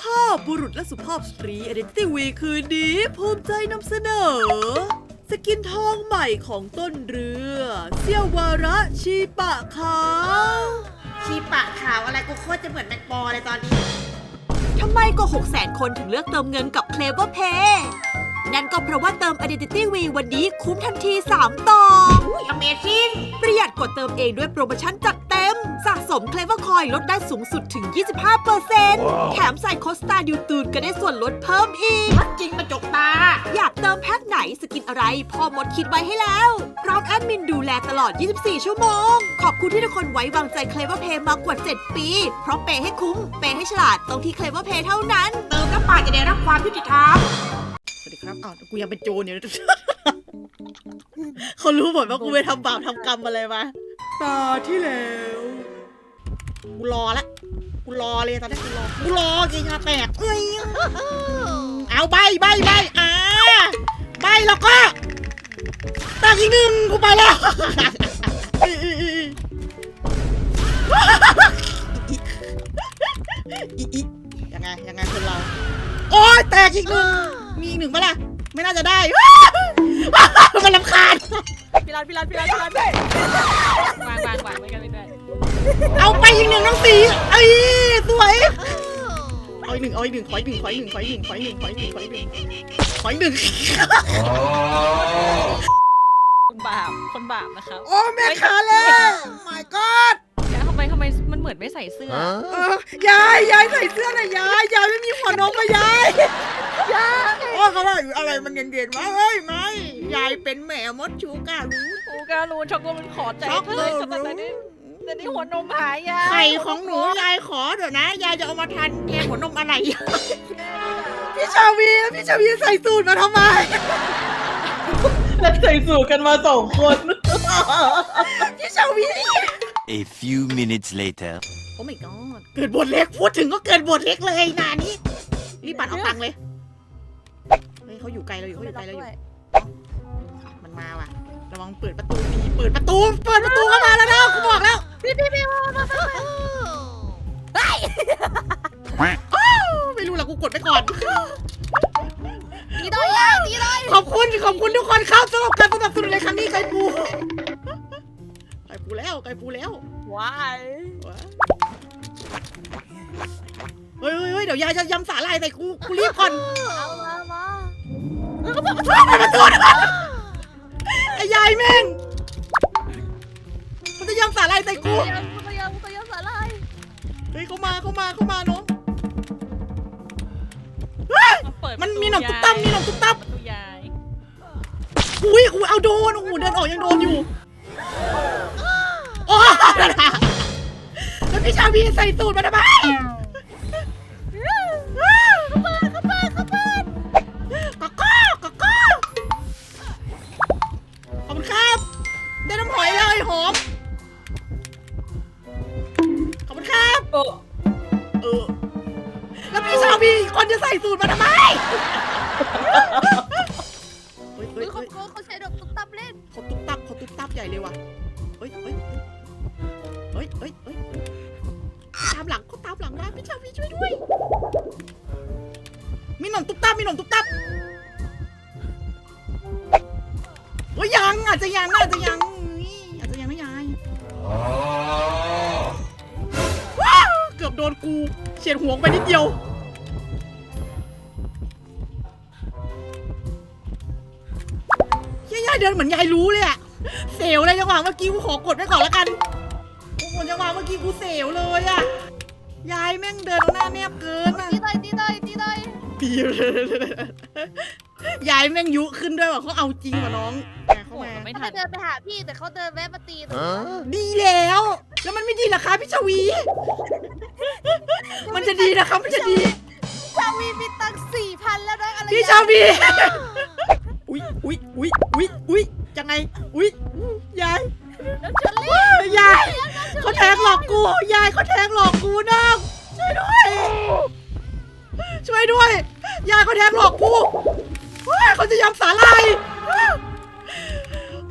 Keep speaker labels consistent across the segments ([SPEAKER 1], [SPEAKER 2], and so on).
[SPEAKER 1] ภาพบุรุษและสุภาพสตรี Identity Week คืนนี้ภูมิใจนำเสนอ สกินทองใหม่ของต้นเรือ เซี่ยววาระชีปะขาว
[SPEAKER 2] ชีปะขาวอะไรกูโคตรจะเหมือนแมงปอเลยตอนนี้
[SPEAKER 1] ทำไมก็6 0 0 0 0 คนถึงเลือกเติมเงินกับ Clever Pay นั่นก็เพราะว่าเติม Identity Week วันนี้คุ้มทันที 3 ต่อ
[SPEAKER 2] อุ้ย Amazing
[SPEAKER 1] ประหยัดกดเติมเองด้วยโปรโมชั่นจัดเต็ม สะสม Clever Coin ลดได้สูงสุดถึง 25%แถมใส่โคสตาดิวตูนก็ได้ส่วนลดเพิ่มอีก
[SPEAKER 2] วัดจริงประจกตา
[SPEAKER 1] อยากเติมแพ็คไหนสกินอะไร พ่อมดคิดไว้ให้แล้ว พร้อมแอดมินดูแลตลอด 24 ชั่วโมง ขอบคุณที่ทุกคนไว้วางใจ Clever Pay มากว่า 7 ปี เพราะเปย์ให้คุ้ม เปย์ให้ฉลาดตรงที่ Clever Pay เท่านั้น
[SPEAKER 2] เติมน้ำปลาจะได้รับความยุติธรรม สวัสดีครับอ้าวกูยังเป็นโจรอยู่ เขารู้หมดว่ากูไปทำบาปทำกรรมอะไรมา ตาที่แล้วกูรอละกูรอเลยตอนนี้กูรอกูรอกินชาแตกเอ้ยเอาใบใบใบอ่าใบแล้วก็ตาอีกหนึ่งกูไปแล้วอีอียังไงยังไงคนเรา โอ้ยแตกอีกหนึ่งมีอีกหนึ่งปะล่ะไม่น่าจะได้มันลำ
[SPEAKER 3] พี่รันพี่รันพี่รันพี่รันวางวางวางไว้กันไม่ได้
[SPEAKER 2] เอาไปอีกหนึ่งน้องสีเอ้ยสวยเอาอีกหนึ่งเอาอีกหนึ่งขออีกหนึ่งขออีกหนึ่งขออีกหนึ่งขออีกหนึ่งขออีกหนึ่งขออีกหนึ่งขออีกหนึ่ง
[SPEAKER 3] คนบาปคนบาปนะครับ
[SPEAKER 2] โอ้แม่ขาเลย my god
[SPEAKER 3] ทำไมทำไมมันเหมือนไม่ใส่เสื้อ
[SPEAKER 2] เออยายยายใส่เสื้อหน่อยยายยายไม่มีหัวนมอะยายยายโอ้เขาว่าอะไรมันเย็นๆวะเฮ้ยไม่ ยายเป็นแม่มดชูการู
[SPEAKER 3] อูการูช็อกโกมันขอใจ
[SPEAKER 2] ช็อกโก
[SPEAKER 3] เลยแต่แต่นี่แต่นี่หัวนมหายยา
[SPEAKER 2] ไข่ของหนูยายขอเดี๋ยวนะ ยายจะเอามาทานแทนหัวนมอะไร พี่ชาวีแล้วพี่ชาวีใส่สูตรมาทำไม
[SPEAKER 4] แล้วใส่สูทกันมาสองคน
[SPEAKER 2] พี่ชาวี
[SPEAKER 5] A few minutes later.
[SPEAKER 2] โอ้ my god เกิดบทเล็กพูดถึงก็เกิดบทเล็กเลยนานี้รีบปัดเอาตังค์เลยเฮ้ยเขาอยู่ไกลเราอยู่เขาอยู่ไกลเราอยู่ มาว่ะ ระวังเปิดประตูดีเปิดประตู เปิดประตูเข้ามาแล้วนะกูบอกแล้ว
[SPEAKER 3] พี่พี่พี่มามามา
[SPEAKER 2] ไม่รู้ละกูกดไปก่อน
[SPEAKER 3] ตีด้วยยายตีด้วย
[SPEAKER 2] ขอบคุณขอบคุณทุกคนครับสำหรับการสนับสนุนในครั้งนี้ไก่ปูไก่ปูแล้วไก่ปูแล้ว
[SPEAKER 3] ว้าย
[SPEAKER 2] เฮ้ยเฮ้ยเฮ้ยเดี๋ยวยายจะยำสาลายใส่กูกูรีบก่อน
[SPEAKER 3] เอามามา
[SPEAKER 2] เปิดประตูนะไอ้ ยายแม่ง มันจะยำสาลายใส่กู
[SPEAKER 3] ตัวยำตัวยำตัวยำสาลาย
[SPEAKER 2] เฮ้ยเขามาเขามาเขามาน้องเฮ้ย
[SPEAKER 3] เปิด
[SPEAKER 2] มันมีหนมตุ๊บตับมีหนมตุ๊บตับ
[SPEAKER 3] ประตูยาย
[SPEAKER 2] อุ้ยอุ้ยเอาโดนโอ้โหเดินออกยังโดนอยู่โอ้แล้วพี่ชาวีใส่สูตรมาทำไม หอยเลยหอม ขอบคุณครับ
[SPEAKER 3] โอ้
[SPEAKER 2] เออ แล้วพี่ชาวีอีกคนจะใส่สูตรมาทำไมเฮ้ยเฮ้ย
[SPEAKER 3] เขา
[SPEAKER 2] เฮ้ย
[SPEAKER 3] เขาใช้ดอกตุ๊กตับเล่น
[SPEAKER 2] เขาตุ๊บตับเขาตุ๊บตับใหญ่เลยว่ะเฮ้ยเฮ้ยเฮ้ยเฮ้ยเฮ้ยเฮ้ยตามหลังเขาตามหลังมา ฉียดหัวไปนิดเดียว ยายๆเดินเหมือนยายรู้เลยอะเซลเลยจังหวะเมื่อกี้กูขอกดไว้ก่อนละกันโอ้โหจังหวะเมื่อกี้กูเซลเลยอะยายแม่งเดินเอาหน้าแนบเกินอะ
[SPEAKER 3] ตีด้วยตีด้วยตีด้วย
[SPEAKER 2] ปียายแม่งยุขึ้นด้วยว่ะเขาเอาจริงว่ะน้องแหมเข้า
[SPEAKER 3] โอ้
[SPEAKER 2] มา
[SPEAKER 3] ไม่
[SPEAKER 6] เขา
[SPEAKER 3] ทัน
[SPEAKER 6] เดินไปหาพี่แต่เขาเดินแวะมาตีตรงนี้
[SPEAKER 2] ดีแล้ว แล้วมันไม่ดีเหรอคะพี่ชวีมันจะ ดีนะครับมันจะดี
[SPEAKER 6] ชาวีมีตังค์สี่พันแล้วนะอะไร
[SPEAKER 2] พี่ชาวี อุ๊ยอุ๊ยอุ๊ยอุ๊ยอุ๊ยยังไง อุ๊ยยาย
[SPEAKER 6] แล้วเชอรี่
[SPEAKER 2] ยายเขาแทงหลอกกูยายเขาแทงหลอกกูน้องช่วยด้วย ช่วยด้วยยายเขาแทงหลอกกูเฮ้ยเขาจะยำสาลาย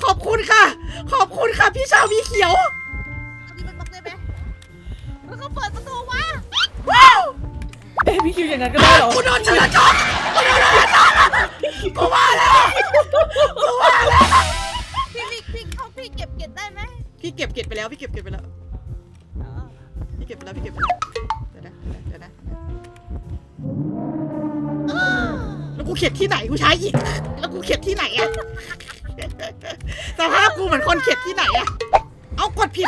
[SPEAKER 2] ขอบคุณค่ะ ขอบคุณค่ะพี่ชาววีเขียว
[SPEAKER 6] อันนี้มันบล็อกได้ไหมแล้วเขาเปิดประตู วะ
[SPEAKER 2] ว้าว
[SPEAKER 4] ให้พี่คิวอย่างนั้นก็ได้เหรอ
[SPEAKER 2] กูโดนเชือจอมกูโดนเชือจอมกูว่าแล้วกูว่าแล้ว
[SPEAKER 6] พี่พี่พี่เขาพี่เก็บเก็บได้ไหม
[SPEAKER 2] พี่เก็บเก็บไปแล้วพี่เก็บเก็บไปแล้ว
[SPEAKER 6] อ๋อ
[SPEAKER 2] พี่เก็บไปแล้วพี่เก็บไปแล้วเดี๋ยวนะเดี๋ยวนะแล้วกูเข็ดที่ไหนกูใช้อีกแล้วกูเข็ดที่ไหนอะสภาพกูเหมือนคนเข็ดที่ไหนอะเอากดผิด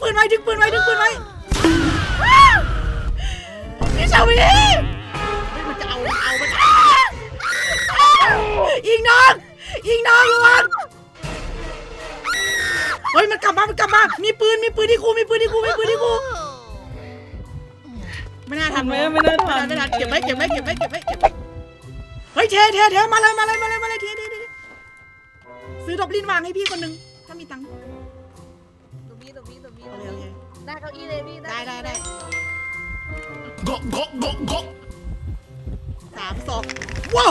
[SPEAKER 2] ปืนปืนทิ้งปืนไว้ทิ้งปืนไว้ทิ้งปืนไว้อ้าวพี่ชาวีเฮ้ยมันจะเอาเอามันอ้าวอ้าวยิงน้องยิงน้องระวังเฮ้ยมันกลับมา มันกลับมา มีปืน มีปืนที่กูมีปืนที่กูมีปืนที่กูไม่น่า
[SPEAKER 4] ทั
[SPEAKER 2] ทั
[SPEAKER 4] น
[SPEAKER 2] น
[SPEAKER 4] ไหม
[SPEAKER 2] วะ
[SPEAKER 4] ไม่น่าทัน
[SPEAKER 2] ไม่ทันเก็บไว้เก็บไว้เก็บไว้เก็บไว้เก็บไว้เฮ้ยเทเทเทมาเลยมาเลยมาเลยมาเลยเทเทเทซื้อดอบลินวางให้พี่คนหนึงถ้ามีตังค์
[SPEAKER 6] ตรงนี้ ตรงนี้ตรงนี้
[SPEAKER 2] เอาเลยเอาเลย
[SPEAKER 6] หน้าเก้าอี้เลยพี่หน้า
[SPEAKER 2] ได้ได้
[SPEAKER 6] เก้า
[SPEAKER 2] ได้
[SPEAKER 6] อี้
[SPEAKER 2] สามสองว้าว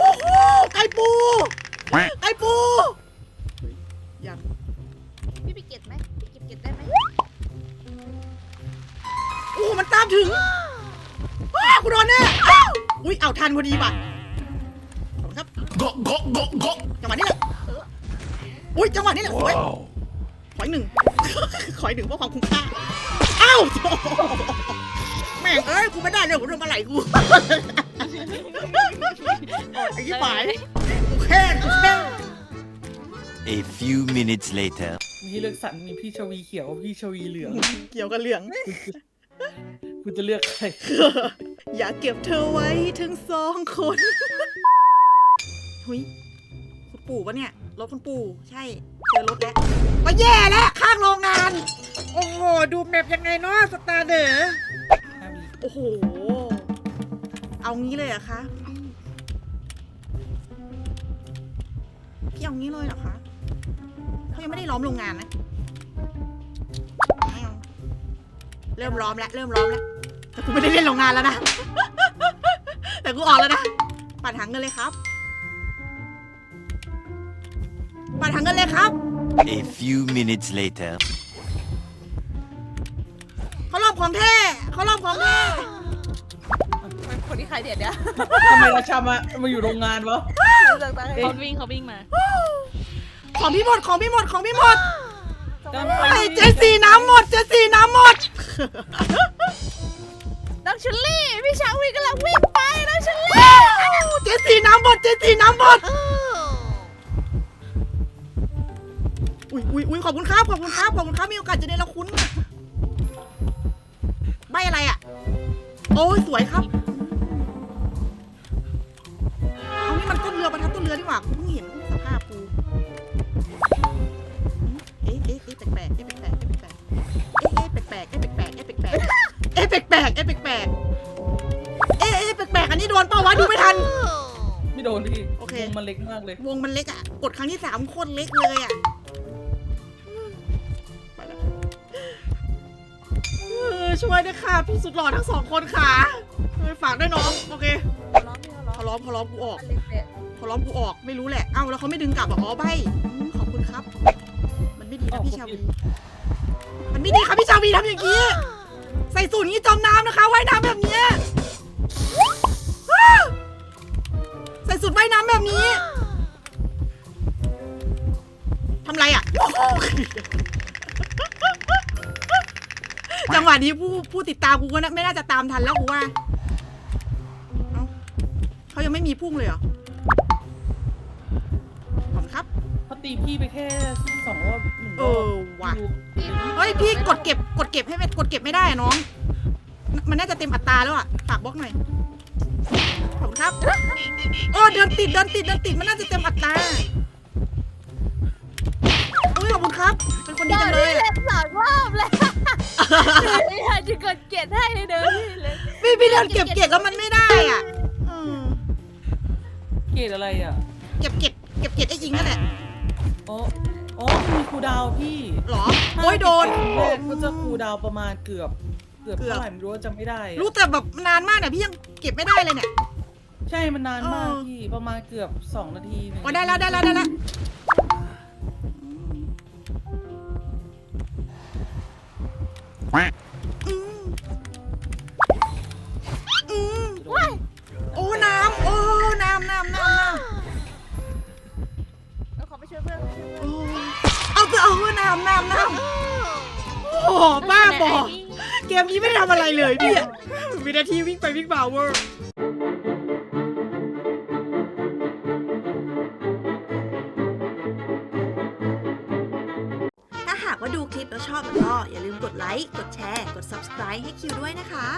[SPEAKER 2] ว้าวไก่ปูไก่ปูเฮ้ยยัง
[SPEAKER 6] พี่พี่เก็บไหมพี่เก็บเก็บได้ไหม
[SPEAKER 2] โอ้โหมันตามถึงอ้าวกูโดนแน่อ้าวอุ้ยเอาทันพอดีว่ะขอบคุณครับจังหวะนี้แหละอุ้ยจังหวะนี้แหละสวย อยหนึ่งเพราะความคุ้มค่าอ้าวโถ่แม่งเอ้ยกูไม่ได้เลยผมทำอะไรกูไอ้ยี่ปายกูแค่กูแค่
[SPEAKER 5] A few minutes later.
[SPEAKER 4] มีให้เลือกสรรมีพี่ชวีเขียวพี่ชวีเหลือง
[SPEAKER 2] เกี่ยวกับเหลือง
[SPEAKER 4] คุณจะเลือกใคร
[SPEAKER 2] อย่าเก็บเธอไว้ทั้งสองคนหุยคุณปู่ปะเนี่ยรถคุณปู่ใช่เจอรถแล้วก็แย่แล้วข้างโรงงาน โอ้โห ดูแมพยังไงเนาะสตาร์เดอร์โอ้โห เอางี้เลยเหรอะคะพี่เอางี้เลยเหรอคะเขายังไม่ได้ล้อมโรงงานนะเอาเริ่มล้อมแล้วเริ่มล้อมแล้วแต่กูไม่ได้เล่นโรงงานแล้วนะ แต่กูออกแล้วนะ ปัดหางเงินเลยครับ ปัดหางเงินเลยครับ
[SPEAKER 5] A few minutes later.
[SPEAKER 2] เขารอบของแท้เขารอบของแท้
[SPEAKER 6] เป็นคนที่ใครเด็ดเนี่ย
[SPEAKER 4] ทำไมราชามามาอยู่โรงงานวะ
[SPEAKER 6] ต่างๆ
[SPEAKER 3] เขาวิ่งเขาวิ่งมา
[SPEAKER 2] ของพี่หมดของพี่หมดของพี่หมด
[SPEAKER 4] การ
[SPEAKER 2] ไอ้เจสซี่น้ำหมดเจสซี่น้ำหมด
[SPEAKER 6] น้องชุลลี่พี่ชาวีกำลังวิ่งไปน้องชุลลี่
[SPEAKER 2] เจสซี่น้ำหมดเจสซี่น้ำหมด อุ้ยอุ้ยอุ้ยขอบคุณครับขอบคุณครับขอบคุณครับมีโอกาสจะได้ละคุณใบอะไรอะ โอ้ยสวยครับเอานี่มันต้นเรือประทับต้นเรือดีกว่ากูเพิ่งเห็นสภาพกูเอ๊ะเอ๊ะเอ๊ะแปลกๆเอ๊ะแปลกๆเอ๊ะแปลกๆเอ๊ะแปลกๆเอ๊ะแปลกๆเอ๊ะแปลกๆเอ๊ะแปลกๆเอ๊ะแปลกๆเอ๊ะเอ๊ะแปลกๆอันนี้โดนเปล่าวะดูไม่ทัน
[SPEAKER 4] ไม่โดนพี่
[SPEAKER 2] โอเค
[SPEAKER 4] วงมันเล็กมากเลย
[SPEAKER 2] วงมันเล็กอะ กดครั้งที่สามโคตรเล็กเลยอะ ช่วยด้วยค่ะพี่สุดหล่อทั้งสองคนค่ะเออฝากด้วยน้องโอเค
[SPEAKER 6] ร้องพี่เขาร้อง
[SPEAKER 2] เขาล้อมเขาล้อมกูออก
[SPEAKER 6] อันเล็กเนี่ย
[SPEAKER 2] เขาล้อมกูออกไม่รู้แหละ เอ้าแล้วเขาไม่ดึงกลับเหรออ๋อใบอืมขอบคุณครับ มันไม่ดีนะพี่ชาวี มันไม่ดีครับพี่ชาวีทำอย่างนี้ ใส่สูตรนี้จมน้ำนะคะว่ายน้ำแบบเนี้ยอ้าใส่สูตรว่ายน้ำแบบนี้ทำไรอะ จังหวะนี้ผู้ผู้ติดตามกูก็น่าไม่น่าจะตามทันแล้วกูว่าเอ้าเขายังไม่มีพุ่งเลยเหรอขอบคุณครับ
[SPEAKER 4] เขาตีพี่ไปแค่สองรอบหนึ่ง
[SPEAKER 2] เอ
[SPEAKER 4] รอบ
[SPEAKER 2] อว่ะ
[SPEAKER 4] ดู
[SPEAKER 2] เฮ้ยพี่กดเก็บกดเก็บให้ไม่กดเก็บไม่ได้อะน้อง มันน่าจะเต็มอัตราแล้วอะฝากบล็อกหน่อยขอบคุณครับโอ้เดินติดเดินติดเดินติดมันน่าจะเต็มอัตราอุ้ยขอบคุณครับ เป็นคนดี
[SPEAKER 6] ตอ
[SPEAKER 2] จั
[SPEAKER 6] น
[SPEAKER 2] งเล
[SPEAKER 6] นี้
[SPEAKER 2] ย
[SPEAKER 6] เล่นสองรอบเลย ไม่อยากจะกดเกลียดให้เลยเดินพี่เลย
[SPEAKER 2] พี่พี่เดินเก็บเก็บแล้วมันไม่ได้อะอืม
[SPEAKER 4] เกรดอะไรอะ
[SPEAKER 2] เก็บเก็บเก็บเก็บไอ้ยิงนั่นแหละ
[SPEAKER 4] อ๋ออ๋อมีครูดาวพี่
[SPEAKER 2] หรอโอ้ยโดน
[SPEAKER 4] แรกก็จะครูดาวประมาณเกือบ เกือบ
[SPEAKER 2] เกือบ
[SPEAKER 4] เท่าไหร่ไม่รู้ว่าจำไม่ได้อะ
[SPEAKER 2] รู้แต่แบบนานมากเนี่ยพี่ยังเก็บไม่ได้เลยเนี่ย
[SPEAKER 4] ใช่มันนานมาก
[SPEAKER 2] เออ
[SPEAKER 4] พี่ประมาณเกือบสองนาทีหนึ่ง
[SPEAKER 2] โอ้ยได้แล้วได้แล้วได้แล้ว อืมอืมโอ้น้ำโอ้น้ำน้ำน้ำน้ำ
[SPEAKER 6] เราขอไปช่วยเพื่อน
[SPEAKER 2] โอ้เอาเถอะเอาเถอะน้ำน้ำน้ำโอ้โหบ้าบอเกมนี้ไม่ได้ทำอะไรเลยพี่อะวินาทีวิ่งไปวิ่งมาเวอร์
[SPEAKER 1] ลิปแล้วชอบแล้วก็อย่าลืมกดไลค์ กดแชร์ กด subscribe ให้คิวด้วยนะคะ